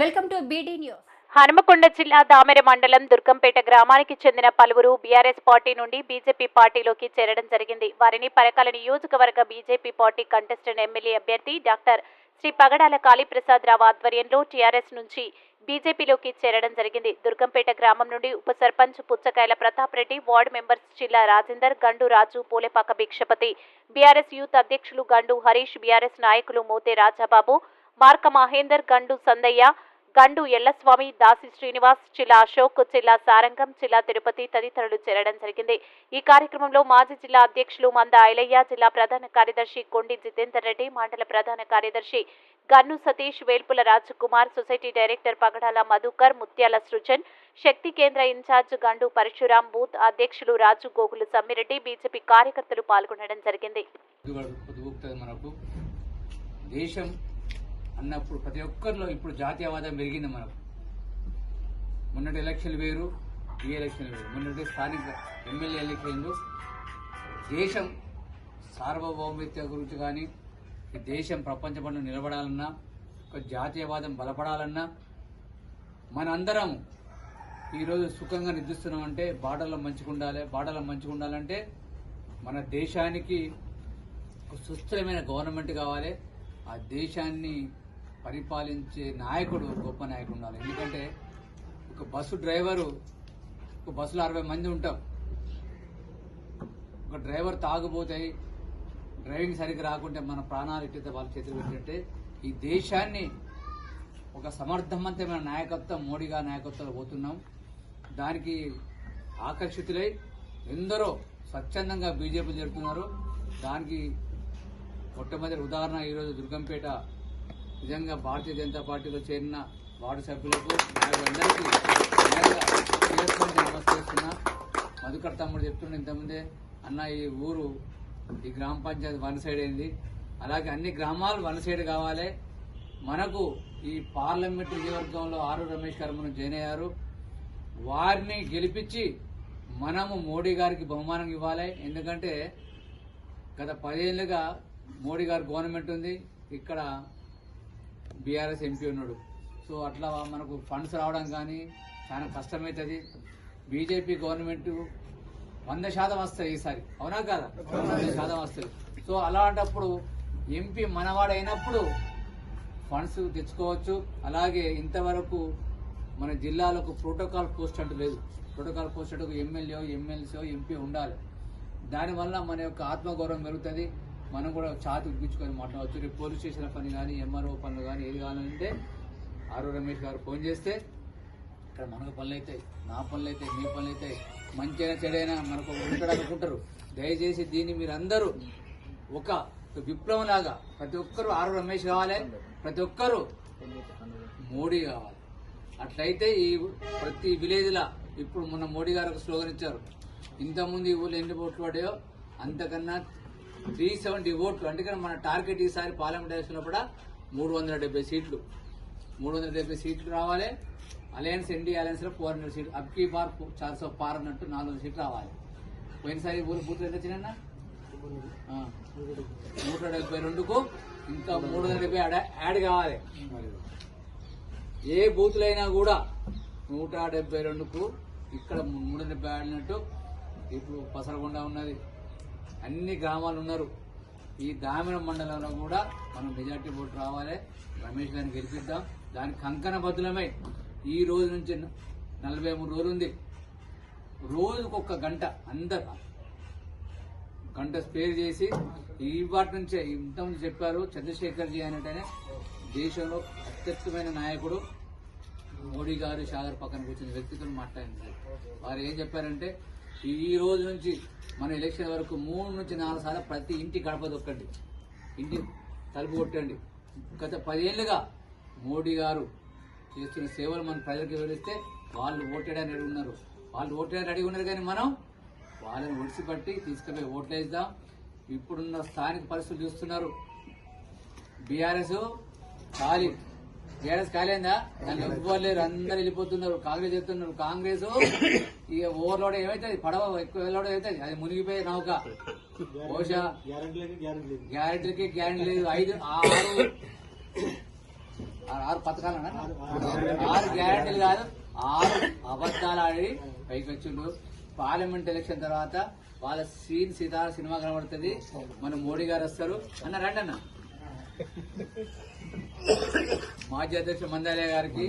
Welcome to BD news Hanumakonda జిల్లా దామెర మండలం దుర్గంపేట గ్రామానికి చెందిన పలువురు బీఆర్ఎస్ పార్టీ నుండి బీజేపీ పార్టీలోకి చేరడం జరిగింది. వారిని పరకాల నియోజకవర్గ బీజేపీ పార్టీ కంటెస్టెంట్ ఎమ్మెల్యే అభ్యర్థి డాక్టర్ శ్రీ పగడాల కాళీప్రసాద్ రావు ఆధ్వర్యంలో టీఆర్ఎస్ నుంచి బీజేపీలోకి చేరడం జరిగింది. దుర్గంపేట గ్రామం నుండి ఉప సర్పంచ్ పుచ్చకాయల ప్రతాప్ రెడ్డి వార్డు మెంబర్స్ జిల్లా రాజేందర్ గండు రాజు పోలేపాక భిక్షపతి బీఆర్ఎస్ యూత్ అధ్యక్షులు గండు హరీష్ బీఆర్ఎస్ నాయకులు మోతే రాజాబాబు మార్క మహేందర్ గండు సందయ్య గండు ఎల్లస్వామి దాసి శ్రీనివాస్ జిల్లా అశోక్ జిల్లా సారంగం జిల్లా తిరుపతి తదితరులు చేరడం జరిగింది. ఈ కార్యక్రమంలో మాజీ జిల్లా అధ్యక్షులు మంద ఐలయ్య జిల్లా ప్రధాన కార్యదర్శి కొండి జితేందర్ రెడ్డి మండల ప్రధాన కార్యదర్శి గన్ను సతీష్ వేల్పుల రాజ్కుమార్ సొసైటీ డైరెక్టర్ పగడాల మధుకర్ ముత్యాల సృజన్ శక్తి కేంద్ర ఇన్ఛార్జ్ గండు పరశురాం బూత్ అధ్యక్షులు రాజు గోగులు సమ్మిరెడ్డి బీజేపీ కార్యకర్తలు పాల్గొనడం జరిగింది. దేశం అన్నప్పుడు ప్రతి ఒక్కరిలో ఇప్పుడు జాతీయవాదం పెరిగింది మనకు. మొన్నటి ఎలక్షన్లు వేరు ఈ ఎలక్షన్లు వేరు. మొన్నటి స్థానిక ఎమ్మెల్యే ఎలక్షన్లు దేశం సార్వభౌమిత్వ గురించి కానీ ఈ దేశం ప్రపంచ నిలబడాలన్నా ఒక జాతీయవాదం బలపడాలన్నా మనందరం ఈరోజు సుఖంగా నిద్రిస్తున్నామంటే బాటలో మంచిగా ఉండాలి బాటలో మంచిగా ఉండాలంటే మన దేశానికి ఒక సుస్థిరమైన గవర్నమెంట్ కావాలి. ఆ దేశాన్ని పరిపాలించే నాయకుడు గొప్ప నాయకుడు ఉండాలి. ఎందుకంటే ఒక బస్సు డ్రైవరు ఒక బస్సులో అరవై మంది ఉంటాం. ఒక డ్రైవర్ తాగుపోతాయి డ్రైవింగ్ సరిగ్గా రాకుంటే మన ప్రాణాలు ఎట్లయితే వాళ్ళ చేతులు పెట్టినట్టే ఈ దేశాన్ని ఒక సమర్థవంతమైన నాయకత్వం మోడీగా నాయకత్వంలో పోతున్నాం. దానికి ఆకర్షితులై ఎందరో స్వచ్ఛందంగా బీజేపీ జరుపుతున్నారు దానికి మొట్టమొదటి ఉదాహరణ ఈరోజు దుర్గంపేట నిజంగా భారతీయ జనతా పార్టీలో చేరిన వార్డు సభ్యులకు నాయకులందరికీ నమస్కరిస్తున్నా మధుకర్ తమ్ముడు చెప్తుండే ఇంతకుముందే అన్న ఈ ఊరు ఈ గ్రామ పంచాయతీ వన్ సైడ్ అయింది. అలాగే అన్ని గ్రామాలు వన్ సైడ్ కావాలి. మనకు ఈ పార్లమెంట్ నియోజకవర్గంలో ఆరు రమేష్ కర్మను జాయిన్ అయ్యారు. వారిని గెలిపించి మనము మోడీ గారికి బహుమానం ఇవ్వాలి. ఎందుకంటే గత పదేళ్ళుగా మోడీ గారు గవర్నమెంట్ ఉంది. ఇక్కడ బీఆర్ఎస్ ఎంపీ ఉన్నాడు. సో అట్లా మనకు ఫండ్స్ రావడం కానీ చాలా కష్టమవుతుంది బీజేపీ గవర్నమెంట్ వంద శాతం వస్తాయి ఈసారి. అవునా కాదా? వంద శాతం వస్తుంది. సో అలాంటప్పుడు ఎంపీ మనవాడైనప్పుడు ఫండ్స్ తెచ్చుకోవచ్చు. అలాగే ఇంతవరకు మన జిల్లాలకు ప్రోటోకాల్ పోస్ట్ అంటూ లేదు. ప్రోటోకాల్ పోస్ట్ అంటూ ఎమ్మెల్యే ఎమ్మెల్సీ ఎంపీ ఉండాలి. దానివల్ల మన యొక్క ఆత్మగౌరవం పెరుగుతుంది. మనం కూడా ఛాతి ఉడిపించుకొని మాట్లాడవచ్చు రేపు పోలీస్ స్టేషన్ పని కానీ ఎంఆర్ఓ పనులు కానీ ఏది కావాలంటే ఆరో రమేష్ గారు ఫోన్ చేస్తే ఇక్కడ మనకు పనులు అవుతాయి నా పనులు అవుతాయి మీ పనులు అవుతాయి. మంచైనా చెడైనా మనకు ఉంటాడు అనుకుంటారు. దయచేసి దీన్ని మీరు అందరూ ఒక విప్లవం లాగా ప్రతి ఒక్కరు ఆరు రమేష్ కావాలి ప్రతి ఒక్కరు మోడీ కావాలి. అట్లయితే ఈ ప్రతి విలేజ్లా ఇప్పుడు మొన్న మోడీ గారు ఒక స్లోగన్ ఇచ్చారు. ఇంతకుముందు ఈ ఊళ్ళో ఎన్ని ఓట్లు పడాయో అంతకన్నా త్రీ సెవెంటీ ఓట్లు. అందుకని మన టార్గెట్ ఈసారి పార్లమెంట్ ఎలక్షన్లో కూడా మూడు వందల డెబ్బై సీట్లు. మూడు వందల డెబ్బై సీట్లు రావాలి. అలయన్స్ ఎన్డీ అలయన్స్లో ఫోర్ హండ్రెడ్ సీట్లు. అబ్కీ బార్ చార్స్ ఆఫ్ పార్ అన్నట్టు నాలుగు వందల సీట్లు రావాలి. పోయినసారి ఊరు బూత్లు ఎంత వచ్చినా నూట డెబ్బై రెండుకు ఇంకా మూడు వందల డెబ్బై యాడ్ యాడ్ కావాలి. ఏ బూతులైనా కూడా నూట డెబ్బై రెండుకు ఇక్కడ మూడు వందల డెబ్బై ఆడినట్టు ఇప్పుడు పసరగొండ ఉన్నది. అన్ని గ్రామాలు ఉన్నారు. ఈ గ్రామీణ మండలంలో కూడా మనం మెజార్టీ ఓటు రావాలి. రమేష్ గారిని గెలిపిద్దాం. దానికి కంకణ బద్దులమై ఈ రోజు నుంచి నలభై మూడు రోజులు ఉంది. రోజుకొక గంట అందరు గంట స్పేర్ చేసి ఈ వాటి నుంచే ఇంతకుముందు చెప్పారు చంద్రశేఖర్ జీ అనేటనే దేశంలో అత్యుత్తమైన నాయకుడు. మోడీ గారు షాగర్ పక్కన కూర్చున్న వ్యక్తితో మాట్లాడింది. వారు ఏం చెప్పారంటే ఈ రోజు నుంచి మన ఎలక్షన్ వరకు మూడు నుంచి నాలుగు సార్లు ప్రతి ఇంటి గడప దొక్కండి ఇంటి తలుపు కొట్టండి. గత పదేళ్ళుగా మోడీ గారు చేస్తున్న సేవలు మన ప్రజలకు వివరిస్తే వాళ్ళు ఓటేయడానికి రెడీ ఉన్నారు. వాళ్ళు ఓటేయడానికి రెడీ ఉన్నారు కానీ మనం వాళ్ళని ఒడిసిపట్టి తీసుకుపోయి ఓట్లేద్దాం ఇప్పుడున్న స్థానిక పరిస్థితులు చూస్తున్నారు. బీఆర్ఎస్ ఖాళీ బీఆర్ఎస్ కాలేదా దాన్ని ఎవ్వరు లేరు అందరు వెళ్ళిపోతున్నారు కాంగ్రెస్ చెప్తున్నారు కాంగ్రెస్ ఇక ఓవర్లోడ్ ఏమైతుంది? పడవ ఎక్కువ వెళ్ళడం అవుతుంది అది మునిగిపోయే నౌక. బహుశా గ్యారెంటీలకి గ్యారెంటీ లేదు. ఐదు ఆరు ఆరు ఆరు ఆరు గ్యారెంటీలు కాదు ఆరు అబద్ధాలు ఆడి పైకి వచ్చిండు పార్లమెంట్ ఎలక్షన్ తర్వాత వాళ్ళ సీన్ సీతార సినిమా కనబడుతుంది. మన మోడీ గారు వస్తారు. అన్న రండి అన్న మాజీ అధ్యక్షుడు మందాలయ గారికి